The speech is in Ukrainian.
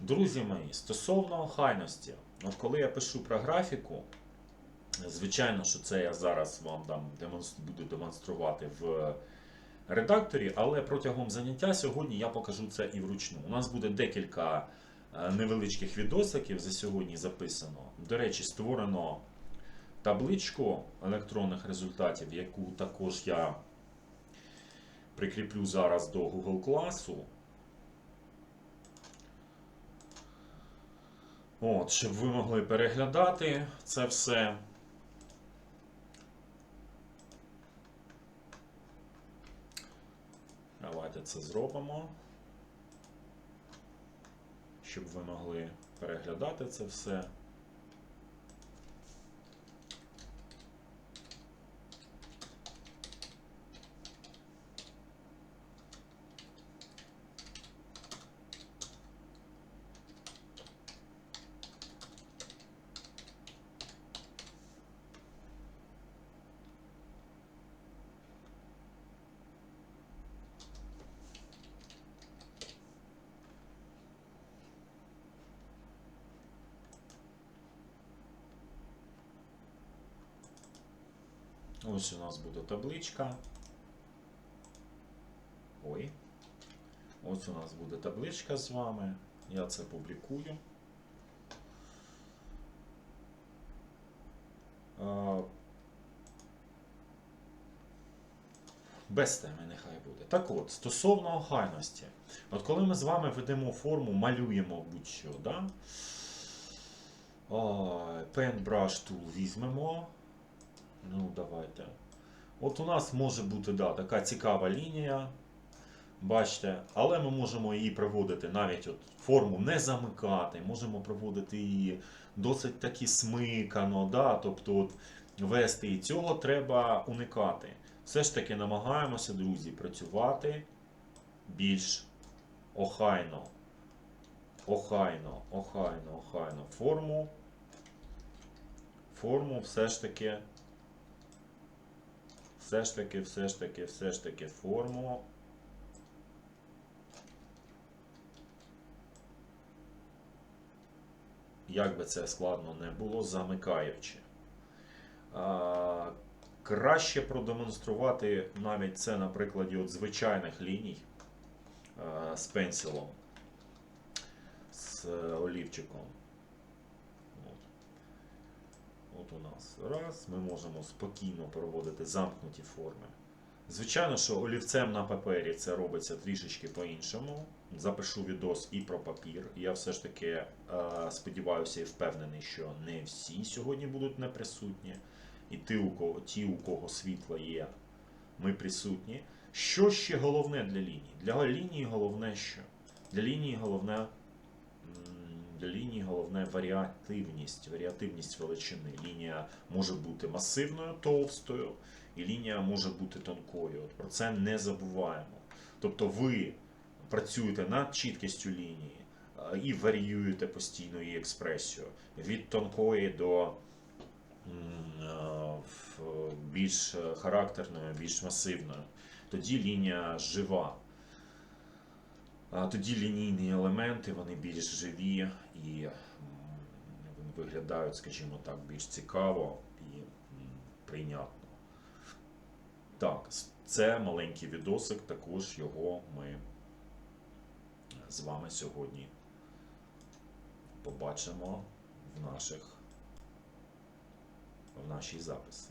Друзі мої, стосовно охайності, от коли я пишу про графіку, звичайно, що це я зараз вам демонс- буду демонструвати в редакторі, але протягом заняття сьогодні я покажу це і вручну. У нас буде декілька е, невеличких відосиків за сьогодні записано. До речі, створено табличку електронних результатів, яку також я прикріплю зараз до Google класу. От, щоб ви могли переглядати це все. Давайте це зробимо. Щоб ви могли переглядати це все. Ось у нас буде табличка. Ой. Ось у нас буде табличка з вами. Я це публікую. Без теми нехай буде. Так от, стосовно охайності. От коли ми з вами ведемо форму, малюємо будь-що, да? Paintbrush Tool візьмемо. Ну, давайте. От у нас може бути да, така цікава лінія. Бачите, але ми можемо її проводити навіть от форму не замикати, можемо проводити її досить таки смикано, да, тобто от вести і цього треба уникати. Все ж таки намагаємося, друзі, працювати більш охайно. Охайно, охайно, охайно. Форму. Форму все ж таки. Все ж таки, все ж таки, все ж таки форму. Як би це складно не було, замикаючи. А, краще продемонструвати навіть це на прикладі от звичайних ліній а, з пенсилом, з олівчиком. От. У нас раз, ми можемо спокійно проводити замкнуті форми. Звичайно, що олівцем на папері це робиться трішечки по-іншому. Запишу відос і про папір. Я все ж таки е, сподіваюся і впевнений, що не всі сьогодні будуть не присутні. І ті, у кого, ті, у кого світло є, ми присутні. Що ще головне для лінії? Для лінії головне що? Для лінії головне лінії головне варіативність, варіативність величини. Лінія може бути масивною, товстою, і лінія може бути тонкою. От про це не забуваємо. Тобто ви працюєте над чіткістю лінії е, і варіюєте постійно її експресію від тонкої до е, більш характерної, більш масивної. Тоді лінія жива. Тоді лінійні елементи вони більш живі і вони виглядають, скажімо так, більш цікаво і прийнятно. Так, це маленький відосик, також його ми з вами сьогодні побачимо в наших в нашій записі.